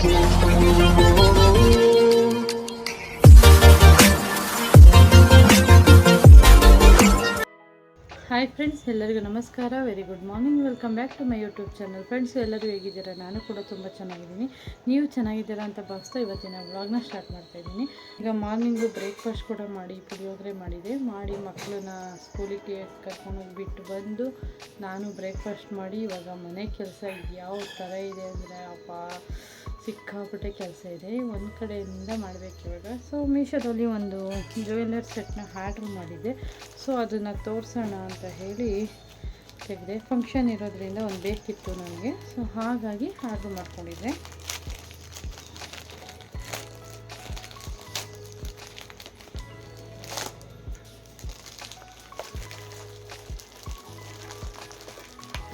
Thank you. Hi friends ಎಲ್ಲರಿಗೂ ನಮಸ್ಕಾರ. Very good morning welcome back to my YouTube channel friends ಎಲ್ಲರೂ ಹೇಗಿದ್ದೀರಾ? ನಾನು ಕೂಡ ತುಂಬ ಚೆನ್ನಾಗಿದ್ದೀನಿ. ನೀವು ಚೆನ್ನಾಗಿದ್ದೀರಾ ಅಂತ ಭಾವಿಸ್ತಾ ಇವತ್ತಿನ ವ್ಲಾಗ್ನ ಸ್ಟಾರ್ಟ್ ಮಾಡ್ತಾ ಇದ್ದೀನಿ. ಈಗ ಮಾರ್ನಿಂಗು ಬ್ರೇಕ್ಫಾಸ್ಟ್ ಕೂಡ ಮಾಡಿ, ಪುಳಿಯೋಗರೆ ಮಾಡಿದೆ. ಮಾಡಿ ಮಕ್ಕಳನ್ನ ಸ್ಕೂಲಿಗೆ ಕರ್ಕೊಂಡು ಹೋಗ್ಬಿಟ್ಟು ಬಂದು ನಾನು ಬ್ರೇಕ್ಫಾಸ್ಟ್ ಮಾಡಿ, ಇವಾಗ ಮನೆ ಕೆಲಸ ಯಾವ ಥರ ಇದೆ ಅಂದರೆ, ಅಪ್ಪ ಸಿಕ್ಕಾಪಟ್ಟೆ ಕೆಲಸ ಇದೆ. ಒಂದು ಕಡೆಯಿಂದ ಮಾಡಬೇಕು ಇವಾಗ. ಸೊ ಮೀಶೋದಲ್ಲಿ ಒಂದು ಜ್ಯುವೆಲ್ಲರ್ ಸೆಟ್ನ ಆರ್ಡ್ರ್ ಮಾಡಿದ್ದೆ. ಸೊ ಅದನ್ನು ತೋರಿಸೋಣ ಅಂತ ಹೇಳಿ ತೆಗೆದೆ. ಫಂಕ್ಷನ್ ಇರೋದ್ರಿಂದ ಒಂದು ಬೇಕಿತ್ತು ನನಗೆ ಸೊ ಹಾಗಾಗಿ ಆರ್ಡ್ರ್ ಮಾಡ್ಕೊಂಡಿದ್ದೆ.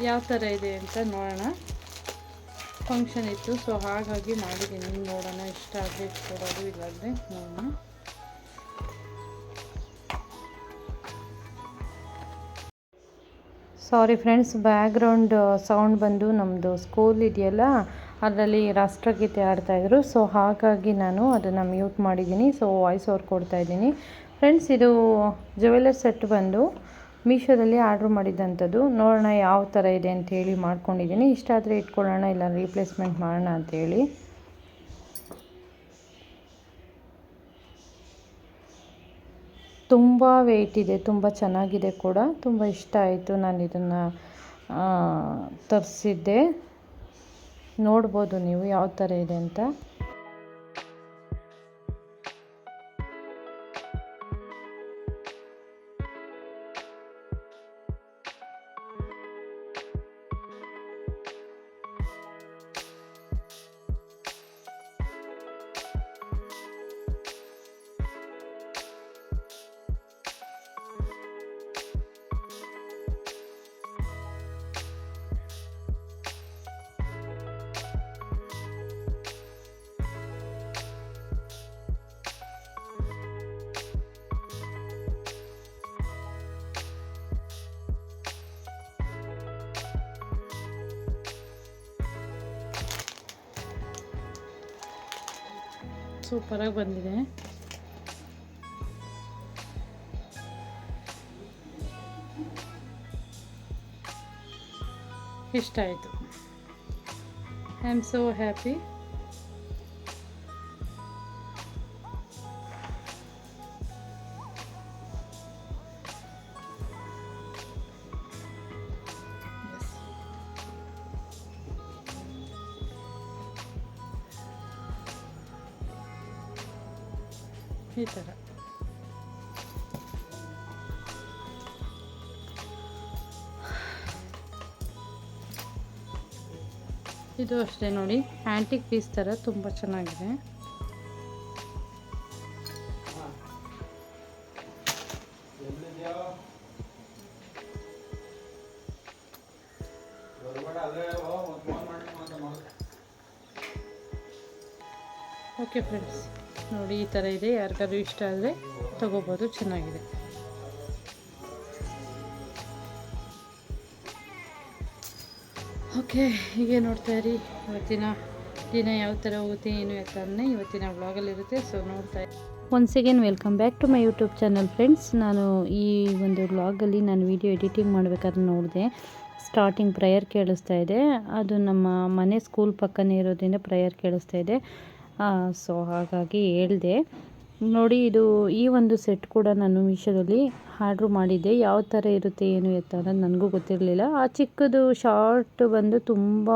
ಯಾವ ಥರ ಇದೆ ಅಂತ ನೋಡೋಣ. ಫಂಕ್ಷನ್ ಇತ್ತು. ಸೊ ಹಾಗಾಗಿ ಮಾಡಿದ್ದೀನಿ. ನೋಡೋಣ. ಇಷ್ಟ ಆಗಬೇಕು ಕೊಡೋದು, ಇಲ್ಲಾಂದರೆ ನೋಡೋಣ ಸಾರಿ ಫ್ರೆಂಡ್ಸ್ ಬ್ಯಾಕ್ಗ್ರೌಂಡ್ ಸೌಂಡ್ ಬಂದು ನಮ್ಮದು ಸ್ಕೂಲ್ ಇದೆಯಲ್ಲ, ಅದರಲ್ಲಿ ರಾಷ್ಟ್ರಗೀತೆ ಆಡ್ತಾಯಿದ್ರು ಸೊ, ಹಾಗಾಗಿ ನಾನು ಅದನ್ನು ಮ್ಯೂಟ್ ಮಾಡಿದ್ದೀನಿ. ಸೊ, ವಾಯ್ಸ್ ಓವರ್ ಕೊಡ್ತಾ ಇದ್ದೀನಿ. ಫ್ರೆಂಡ್ಸ್, ಇದು ಜುವೆಲರ್ ಸೆಟ್ ಬಂದು ಮೀಶೋದಲ್ಲಿ ಆರ್ಡ್ರ್ ಮಾಡಿದ್ದಂಥದ್ದು ನೋಡೋಣ ಯಾವ ಥರ ಇದೆ ಅಂತ ಹೇಳಿ ಮಾಡ್ಕೊಂಡಿದ್ದೀನಿ. ಇಷ್ಟ ಆದರೆ ಇಟ್ಕೊಳ್ಳೋಣ, ಇಲ್ಲ ರೀಪ್ಲೇಸ್ಮೆಂಟ್ ಮಾಡೋಣ ಅಂತೇಳಿ ತುಂಬ ವೆಯ್ಟ್ ಇದೆ, ತುಂಬ ಚೆನ್ನಾಗಿದೆ ಕೂಡ. ತುಂಬ ಇಷ್ಟ ಆಯಿತು ನಾನು ಇದನ್ನು ತರಿಸಿದ್ದೆ. ನೋಡ್ಬೋದು ನೀವು ಯಾವ ಥರ ಇದೆ ಅಂತ. ಸೂಪರಾಗಿ ಬಂದಿದೆ. ಇಷ್ಟ ಆಯಿತು. ಐ ಆಮ್ ಸೋ ಹ್ಯಾಪಿ ಈ ಥರ ಇದು ಅಷ್ಟೇ ನೋಡಿ. ಆ್ಯಂಟಿಕ್ ಪೀಸ್ ಥರ ತುಂಬ ಚೆನ್ನಾಗಿದೆ. ಓಕೆ ಫ್ರೆಂಡ್ಸ್ ನೋಡಿ ಈ ಥರ ಇದೆ, ಯಾರಿಗಾದ್ರೂ ಇಷ್ಟ ಆದರೆ ತಗೋಬೋದು, ಚೆನ್ನಾಗಿದೆ. ಓಕೆ, ಹೀಗೆ ನೋಡ್ತಾ ಇರಿ, ಇವತ್ತಿನ ದಿನ ಯಾವ ಥರ ಹೋಗುತ್ತೆ, ಏನು ಯಾಕಂದರೆ ಇವತ್ತಿನ ವ್ಲಾಗಲ್ಲಿರುತ್ತೆ ಸೊ ನೋಡ್ತಾ once again welcome back to my YouTube channel friends ನಾನು ಈ ಒಂದು ವ್ಲಾಗಲ್ಲಿ ನಾನು ವಿಡಿಯೋ ಎಡಿಟಿಂಗ್ ಮಾಡಬೇಕಾದ್ರೆ ನೋಡಿದೆ. ಸ್ಟಾರ್ಟಿಂಗ್ ಪ್ರೇಯರ್ ಕೇಳಿಸ್ತಾ ಇದೆ. ಅದು ನಮ್ಮ ಮನೆ ಸ್ಕೂಲ್ ಪಕ್ಕನೇ ಇರೋದ್ರಿಂದ ಪ್ರೇಯರ್ ಕೇಳಿಸ್ತಾ ಇದೆ. ಸೊ ಹಾಗಾಗಿ ಹೇಳಿದೆ. ನೋಡಿ, ಇದು ಈ ಒಂದು ಸೆಟ್ ಕೂಡ ನಾನು ಮೀಶೋದಲ್ಲಿ ಆರ್ಡ್ರ್ ಮಾಡಿದ್ದೆ. ಯಾವ ಥರ ಇರುತ್ತೆ, ಏನು ಎತ್ತ ಅನ್ನೋದು ನನಗೂ ಗೊತ್ತಿರಲಿಲ್ಲ. ಆ ಚಿಕ್ಕದು ಶಾರ್ಟ್ ಬಂದು ತುಂಬ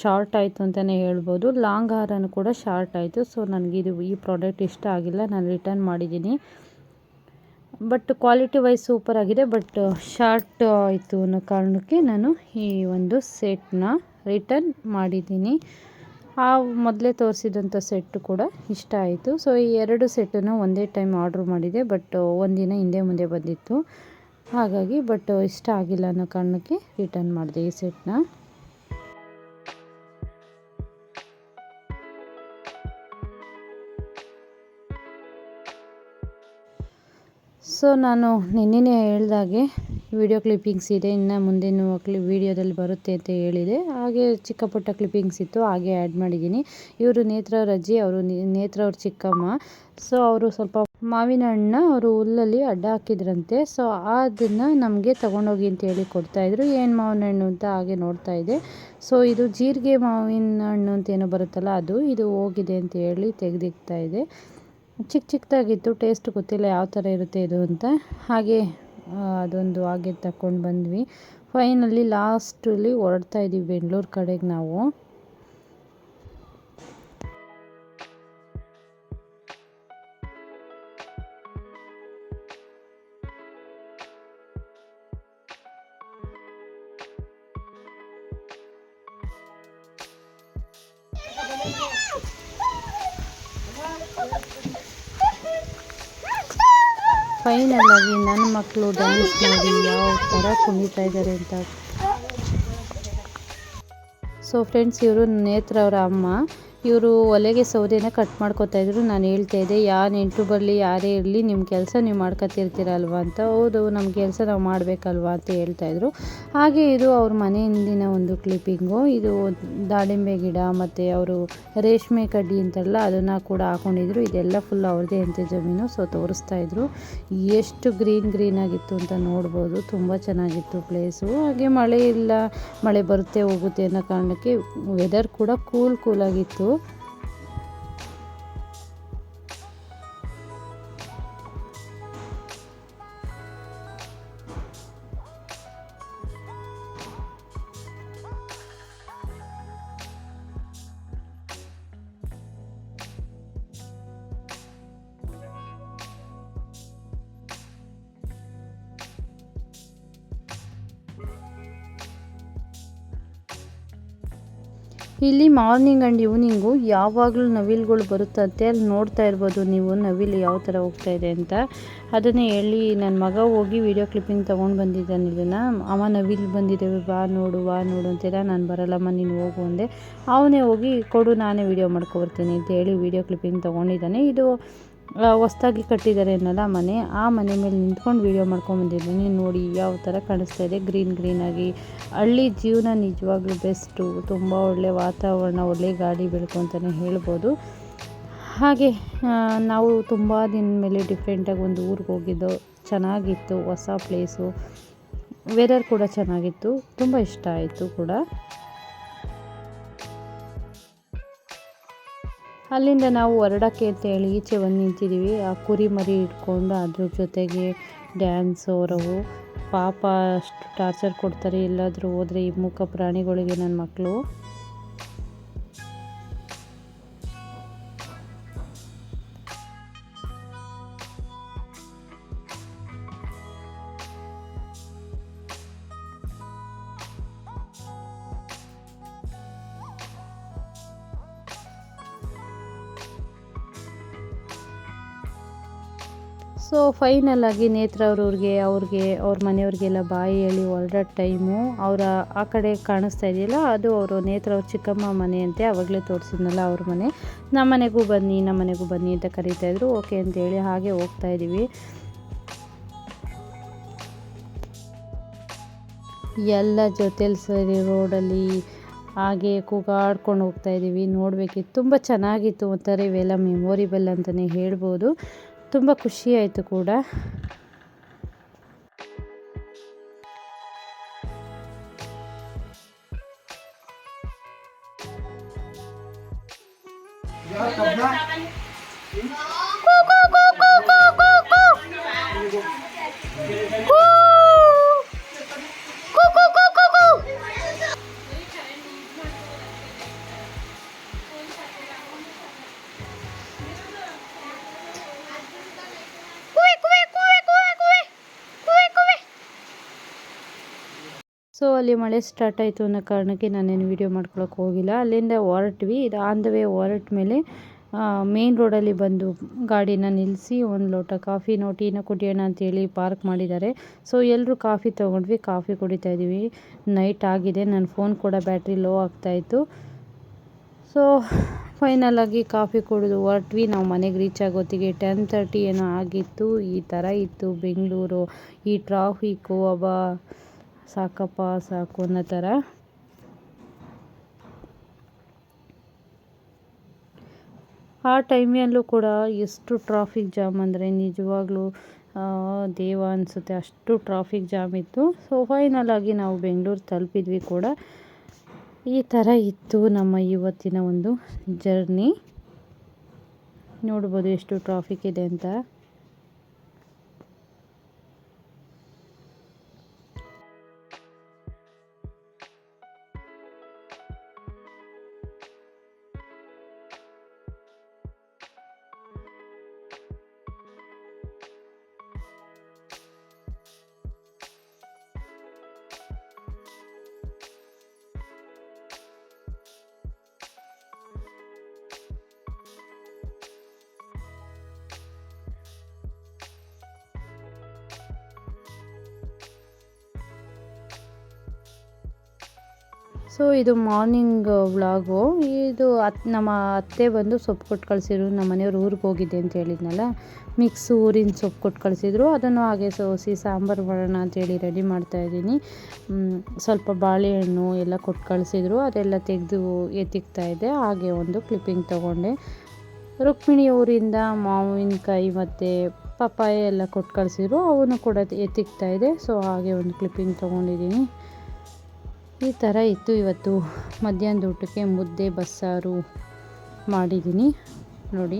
ಶಾರ್ಟ್ ಆಯಿತು ಅಂತಲೇ ಹೇಳ್ಬೋದು. ಲಾಂಗ್ ಹಾರನ್ನು ಕೂಡ ಶಾರ್ಟ್ ಆಯಿತು. ಸೊ ನನಗಿದು ಈ ಪ್ರಾಡಕ್ಟ್ ಇಷ್ಟ ಆಗಿಲ್ಲ. ನಾನು ರಿಟರ್ನ್ ಮಾಡಿದ್ದೀನಿ. ಬಟ್ ಕ್ವಾಲಿಟಿ ವೈಸ್ ಸೂಪರ್ ಆಗಿದೆ. ಬಟ್ ಶಾರ್ಟ್ ಆಯಿತು ಅನ್ನೋ ಕಾರಣಕ್ಕೆ ನಾನು ಈ ಒಂದು ಸೆಟ್ನ ರಿಟರ್ನ್ ಮಾಡಿದ್ದೀನಿ. ಆ ಮೊದಲೇ ತೋರಿಸಿದಂಥ ಸೆಟ್ಟು ಕೂಡ ಇಷ್ಟ ಆಯಿತು. ಸೊ ಈ ಎರಡು ಸೆಟ್ಟನ್ನು ಒಂದೇ ಟೈಮ್ ಆರ್ಡ್ರ್ ಮಾಡಿದೆ ಬಟ್ ಒಂದಿನ ಹಿಂದೆ ಮುಂದೆ ಬಂದಿತ್ತು. ಹಾಗಾಗಿ ಬಟ್ ಇಷ್ಟ ಆಗಿಲ್ಲ ಅನ್ನೋ ಕಾರಣಕ್ಕೆ ರಿಟರ್ನ್ ಮಾಡಿದೆ ಈ ಸೆಟ್ನ. ಸೊ ನಾನು ನಿನ್ನೆನೇ ಹೇಳ್ದಾಗೆ ವಿಡಿಯೋ ಕ್ಲಿಪ್ಪಿಂಗ್ಸ್ ಇದೆ, ಇನ್ನು ಮುಂದಿನ ಕ್ಲಿ, ವಿಡಿಯೋದಲ್ಲಿ ಬರುತ್ತೆ ಅಂತ ಹೇಳಿದೆ. ಹಾಗೆ ಚಿಕ್ಕ ಪುಟ್ಟ ಕ್ಲಿಪ್ಪಿಂಗ್ಸ್ ಇತ್ತು, ಹಾಗೆ ಆ್ಯಡ್ ಮಾಡಿದ್ದೀನಿ. ಇವರು ನೇತ್ರವ್ರ ಅಜ್ಜಿ ಅವರು ನೇತ್ರವ್ರ ಚಿಕ್ಕಮ್ಮ. ಸೊ ಅವರು ಸ್ವಲ್ಪ ಮಾವಿನ ಹಣ್ಣ ಅವರು ಹುಲ್ಲಲ್ಲಿ ಅಡ್ಡ ಹಾಕಿದ್ರಂತೆ. ಸೊ ಅದನ್ನು ನಮಗೆ ತೊಗೊಂಡೋಗಿ ಅಂತ ಹೇಳಿ ಕೊಡ್ತಾಯಿದ್ರು ಏನು ಮಾವಿನ ಹಣ್ಣು ಅಂತ ಹಾಗೆ ನೋಡ್ತಾ ಇದೆ. ಸೊ ಇದು ಜೀರಿಗೆ ಮಾವಿನ ಹಣ್ಣು ಅಂತ ಏನೋ ಬರುತ್ತಲ್ಲ ಅದು, ಇದು ಹೋಗಿದೆ ಅಂತ ಹೇಳಿ ತೆಗೆದಿಕ್ತಾ ಇದೆ. ಚಿಕ್ಕ ಚಿಕ್ಕದಾಗಿತ್ತು ಟೇಸ್ಟ್ ಗೊತ್ತಿಲ್ಲ ಯಾವ ಥರ ಇರುತ್ತೆ ಇದು ಅಂತ. ಹಾಗೆ ಅದೊಂದು ಹಾಗೆ ತಗೊಂಡು ಬಂದ್ವಿ. ಫೈನಲಿ ಲಾಸ್ಟಲ್ಲಿ ಹೊರಡ್ತಾ ಇದ್ದೀವಿ ಬೆಂಗಳೂರು ಕಡೆಗೆ ನಾವು. ಫೈನಲ್ ಆಗಿ ನನ್ನ ಮಕ್ಕಳು ಡ್ಯಾನ್ಸ್ ಮಾಡಿ ಯಾವ ಥರ ಕುಣಿತಾ ಇದ್ದಾರೆ ಅಂತ. ಸೊ ಫ್ರೆಂಡ್ಸ್ ಇವರು ನೇತ್ರ ಅವರ ಅಮ್ಮ. ಇವರು ಒಲೆಗೆ ಸೌದೆನ ಕಟ್ ಮಾಡ್ಕೋತಾ ಇದ್ರು. ನಾನು ಹೇಳ್ತಾ ಇದ್ದೆ ಯಾ ನೆಂಟರು ಬರಲಿ, ಯಾರೇ ಇರಲಿ ನಿಮ್ಮ ಕೆಲಸ ನೀವು ಮಾಡ್ಕೊತಿರ್ತೀರಲ್ವ ಅಂತ. ಹೌದು ನಮ್ಮ ಕೆಲಸ ನಾವು ಮಾಡಬೇಕಲ್ವಾ ಅಂತ ಹೇಳ್ತಾಯಿದ್ರು ಹಾಗೆ ಇದು ಅವ್ರ ಮನೆ ಹಿಂದಿನ ಒಂದು ಕ್ಲಿಪ್ಪಿಂಗು ಇದು ದಾಳಿಂಬೆ ಗಿಡ ಮತ್ತು ಅವರು ರೇಷ್ಮೆ ಕಡ್ಡಿ ಅಂತಾರಲ್ಲ ಅದನ್ನು ಕೂಡ ಹಾಕೊಂಡಿದ್ರು. ಇದೆಲ್ಲ ಫುಲ್ ಅವ್ರದ್ದೇ ಅಂತ ಜಮೀನು ಸೊ ತೋರಿಸ್ತಾ ಇದ್ರು. ಎಷ್ಟು ಗ್ರೀನ್ ಗ್ರೀನ್ ಆಗಿತ್ತು ಅಂತ ನೋಡ್ಬೋದು. ತುಂಬ ಚೆನ್ನಾಗಿತ್ತು ಪ್ಲೇಸು ಹಾಗೆ ಮಳೆ ಇಲ್ಲ, ಮಳೆ ಬರುತ್ತೆ, ಹೋಗುತ್ತೆ ಅನ್ನೋ ಕಾರಣಕ್ಕೆ ವೆದರ್ ಕೂಡ ಕೂಲ್ ಕೂಲಾಗಿತ್ತು ಇಲ್ಲಿ ಮಾರ್ನಿಂಗ್ ಆ್ಯಂಡ್ ಈವ್ನಿಂಗು ಯಾವಾಗಲೂ ನವಿಲುಗಳು ಬರುತ್ತಂತೆ. ಅಲ್ಲಿ ನೋಡ್ತಾ ಇರ್ಬೋದು ನೀವು ನವಿಲು ಯಾವ ಥರ ಹೋಗ್ತಾ ಇದೆ ಅಂತ. ಅದನ್ನೇ ಹೇಳಿ ನನ್ನ ಮಗ ಹೋಗಿ ವಿಡಿಯೋ ಕ್ಲಿಪ್ಪಿಂಗ್ ತೊಗೊಂಡು ಬಂದಿದ್ದಾನೆ ಇದನ್ನು. ಅವ ನವಿಲು ಬಂದಿದ್ದೇವೆ ಬಾ ನೋಡು ಬಾ ನೋಡು ಅಂತೆಲ್ಲ ನಾನು ಬರಲ್ಲಮ್ಮ, ನೀನು ಹೋಗು ಅಂದೆ. ಅವನೇ ಹೋಗಿ ಕೊಡು, ನಾನೇ ವೀಡಿಯೋ ಮಾಡ್ಕೊಬರ್ತೀನಿ ಅಂತ ಹೇಳಿ ವಿಡಿಯೋ ಕ್ಲಿಪ್ಪಿಂಗ್ ತೊಗೊಂಡಿದ್ದಾನೆ. ಇದು ಹೊಸ್ದಾಗಿ ಕಟ್ಟಿದ್ದಾರೆ ಏನಲ್ಲ ಮನೆ. ಆ ಮನೆ ಮೇಲೆ ನಿಂತ್ಕೊಂಡು ವೀಡಿಯೋ ಮಾಡ್ಕೊಂಬಂದಿದ್ದೀನಿ. ನೋಡಿ ಯಾವ ಥರ ಕಾಣಿಸ್ತಾ ಇದೆ. ಗ್ರೀನ್ ಗ್ರೀನಾಗಿ ಹಳ್ಳಿ ಜೀವನ ನಿಜವಾಗ್ಲೂ ಬೆಸ್ಟು ತುಂಬ ಒಳ್ಳೆ ವಾತಾವರಣ, ಒಳ್ಳೆ ಗಾಳಿ ಬೆಳಕು ಅಂತಲೇ ಹೇಳ್ಬೋದು. ಹಾಗೆ ನಾವು ತುಂಬ ದಿನ ಮೇಲೆ ಡಿಫ್ರೆಂಟಾಗಿ ಒಂದು ಊರಿಗೆ ಹೋಗಿದ್ದು. ಚೆನ್ನಾಗಿತ್ತು. ಹೊಸ ಪ್ಲೇಸು ವೆದರ್ ಕೂಡ ಚೆನ್ನಾಗಿತ್ತು. ತುಂಬ ಇಷ್ಟ ಆಯಿತು ಕೂಡ. ಅಲ್ಲಿಂದ ನಾವು ಹೊರಡಕ್ಕೆ ಅಂತ ಹೇಳಿ ಈಚೆ ಬಂದು ನಿಂತಿದ್ದೀವಿ. ಆ ಕುರಿ ಮರಿ ಇಟ್ಕೊಂಡು ಅದ್ರ ಜೊತೆಗೆ ಡ್ಯಾನ್ಸ್ ಅವರವು. ಪಾಪ ಅಷ್ಟು ಟಾರ್ಚರ್ ಕೊಡ್ತಾರೆ. ಎಲ್ಲಾದರೂ ಹೋದರೆ ಈ ಮೂಕ ಪ್ರಾಣಿಗಳಿಗೆ ನನ್ನ ಮಕ್ಕಳು ಸೊ ಫೈನಲಾಗಿ ನೇತ್ರ ಅವ್ರವ್ರಿಗೆ, ಅವ್ರಿಗೆ, ಅವ್ರ ಮನೆಯವ್ರಿಗೆಲ್ಲ ಬಾಯಿ ಹೇಳಿ ಹೊರಡೋ ಟೈಮು, ಅವರ ಆ ಕಡೆ ಕಾಣಿಸ್ತಾ ಇದೆಯಲ್ಲ, ಅದು ಅವರು ನೇತ್ರ ಅವ್ರ ಚಿಕ್ಕಮ್ಮ ಮನೆ ಅಂತೆ ಆವಾಗಲೇ ತೋರಿಸಿದ್ನಲ್ಲ ಅವ್ರ ಮನೆ. ನಮ್ಮ ಮನೆಗೂ ಬನ್ನಿ, ನಮ್ಮ ಮನೆಗೂ ಬನ್ನಿ ಅಂತ ಕರೀತಾಯಿದ್ರು ಓಕೆ ಅಂತೇಳಿ ಹಾಗೆ ಹೋಗ್ತಾ ಇದ್ದೀವಿ ಎಲ್ಲ ಜೊತೆಲಿ ಸರಿ ರೋಡಲ್ಲಿ ಹಾಗೆ ಕೂಗಾಡ್ಕೊಂಡು ಹೋಗ್ತಾ ಇದ್ದೀವಿ ನೋಡಬೇಕಿತ್ತು. ತುಂಬ ಚೆನ್ನಾಗಿತ್ತು ಒಂಥರ ಇವೆಲ್ಲ ಮೆಮೊರಿಬಲ್ ಅಂತಲೇ ಹೇಳ್ಬೋದು. ತುಂಬ ಖುಷಿಯಾಯಿತು ಕೂಡ. ಸೊ ಅಲ್ಲಿ ಮಳೆ ಸ್ಟಾರ್ಟ್ ಆಯಿತು ಅನ್ನೋ ಕಾರಣಕ್ಕೆ ನಾನೇನು ವೀಡಿಯೋ ಮಾಡ್ಕೊಳಕ್ಕೆ ಹೋಗಿಲ್ಲ. ಅಲ್ಲಿಂದ ಹೊರಟ್ವಿ. ಇದು ಆನ್ ದ ವೇ ಹೊರಟ ಮೇಲೆ ಮೇನ್ ರೋಡಲ್ಲಿ ಬಂದು ಗಾಡಿನ ನಿಲ್ಲಿಸಿ ಒಂದು ಲೋಟ ಕಾಫಿನೋ ಟೀನ ಕುಡಿಯೋಣ ಅಂತೇಳಿ ಪಾರ್ಕ್ ಮಾಡಿದ್ದಾರೆ. ಸೊ ಎಲ್ಲರೂ ಕಾಫಿ ತೊಗೊಂಡ್ವಿ. ಕಾಫಿ ಕುಡಿತಾ ಇದ್ದೀವಿ ನೈಟ್ ಆಗಿದೆ. ನನ್ನ ಫೋನ್ ಕೂಡ ಬ್ಯಾಟ್ರಿ ಲೋ ಆಗ್ತಾಯಿತ್ತು ಸೊ ಫೈನಲಾಗಿ ಕಾಫಿ ಕುಡಿದು ಹೊರಟ್ವಿ. ನಾವು ಮನೆಗೆ ರೀಚ್ ಆಗೋತ್ತಿಗೆ ಟೆನ್ ತರ್ಟಿ ಏನೋ ಆಗಿತ್ತು. ಈ ಥರ ಇತ್ತು. ಬೆಂಗಳೂರು, ಈ ಟ್ರಾಫಿಕ್ಕು ಅವ ಸಾಕಪ್ಪ, ಸಾಕು ಅನ್ನೋ ಥರ. ಆ ಟೈಮಲ್ಲೂ ಕೂಡ ಎಷ್ಟು ಟ್ರಾಫಿಕ್ ಜಾಮ್ ಅಂದರೆ ನಿಜವಾಗ್ಲೂ ದೇವ ಅನಿಸುತ್ತೆ. ಅಷ್ಟು ಟ್ರಾಫಿಕ್ ಜಾಮ್ ಇತ್ತು. ಸೊ ಫೈನಲ್ ಆಗಿ ನಾವು ಬೆಂಗಳೂರು ತಲುಪಿದ್ವಿ ಕೂಡ. ಈ ಥರ ಇತ್ತು ನಮ್ಮ ಇವತ್ತಿನ ಒಂದು ಜರ್ನಿ ನೋಡ್ಬೋದು ಎಷ್ಟು ಟ್ರಾಫಿಕ್ ಇದೆ ಅಂತ. ಸೊ ಇದು ಮಾರ್ನಿಂಗ್ ವ್ಲಾಗು. ಇದು ಅತ್, ನಮ್ಮ ಅತ್ತೆ ಬಂದು ಸೊಪ್ಪು ಕೊಟ್ಟು ಕಳಿಸಿದ್ರು. ನಮ್ಮ ಮನೆಯವ್ರು ಊರಿಗೆ ಹೋಗಿದ್ದೆ ಅಂತ ಹೇಳಿದ್ನಲ್ಲ. ಮಿಕ್ಸ್ ಊರಿನ ಸೊಪ್ಪು ಕೊಟ್ಟು ಕಳಿಸಿದ್ರು. ಅದನ್ನು ಹಾಗೆ ಸೋಸಿ, ಸಾಂಬಾರು ಮಾಡೋಣ ಅಂತೇಳಿ ರೆಡಿ ಮಾಡ್ತಾಯಿದ್ದೀನಿ ಸ್ವಲ್ಪ ಬಾಳೆಹಣ್ಣು ಎಲ್ಲ ಕೊಟ್ಟು ಕಳಿಸಿದ್ರು. ಅದೆಲ್ಲ ತೆಗೆದು ಎತ್ತಿಕ್ತಾ ಇದೆ ಹಾಗೆ ಒಂದು ಕ್ಲಿಪ್ಪಿಂಗ್ ತೊಗೊಂಡೆ. ರುಕ್ಮಿಣಿ ಊರಿಂದ ಮಾವಿನಕಾಯಿ ಮತ್ತು ಪಪ್ಪಾಯ ಎಲ್ಲ ಕೊಟ್ಟು ಕಳಿಸಿದ್ರು. ಅವನು ಕೂಡ ಎತ್ತಿಕ್ತಾ ಇದೆ ಸೊ ಹಾಗೆ ಒಂದು ಕ್ಲಿಪ್ಪಿಂಗ್ ತೊಗೊಂಡಿದ್ದೀನಿ. ಈ ಥರ ಇತ್ತು ಇವತ್ತು ಮಧ್ಯಾಹ್ನದ ಊಟಕ್ಕೆ ಮುದ್ದೆ, ಬಸ್ಸಾರು ಮಾಡಿದ್ದೀನಿ. ನೋಡಿ.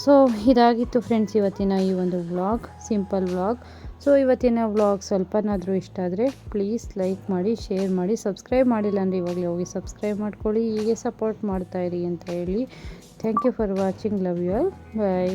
ಸೊ ಇದಾಗಿತ್ತು ಫ್ರೆಂಡ್ಸ್ ಇವತ್ತಿನ ಈ ಒಂದು ವ್ಲಾಗ್ ಸಿಂಪಲ್ ವ್ಲಾಗ್ ಸೊ ಇವತ್ತಿನ ವ್ಲಾಗ್ ಸ್ವಲ್ಪನಾದರೂ ಇಷ್ಟ ಆದರೆ ಪ್ಲೀಸ್ ಲೈಕ್ ಮಾಡಿ ಶೇರ್ ಮಾಡಿ ಸಬ್ಸ್ಕ್ರೈಬ್ ಮಾಡಿಲ್ಲ ಅಂದರೆ ಇವಾಗಲೇ ಹೋಗಿ ಸಬ್ಸ್ಕ್ರೈಬ್ ಮಾಡ್ಕೊಳ್ಳಿ, ಹೀಗೆ ಸಪೋರ್ಟ್ ಮಾಡ್ತಾಯಿರಿ ಅಂತ ಹೇಳಿ. Thank you for watching love you all bye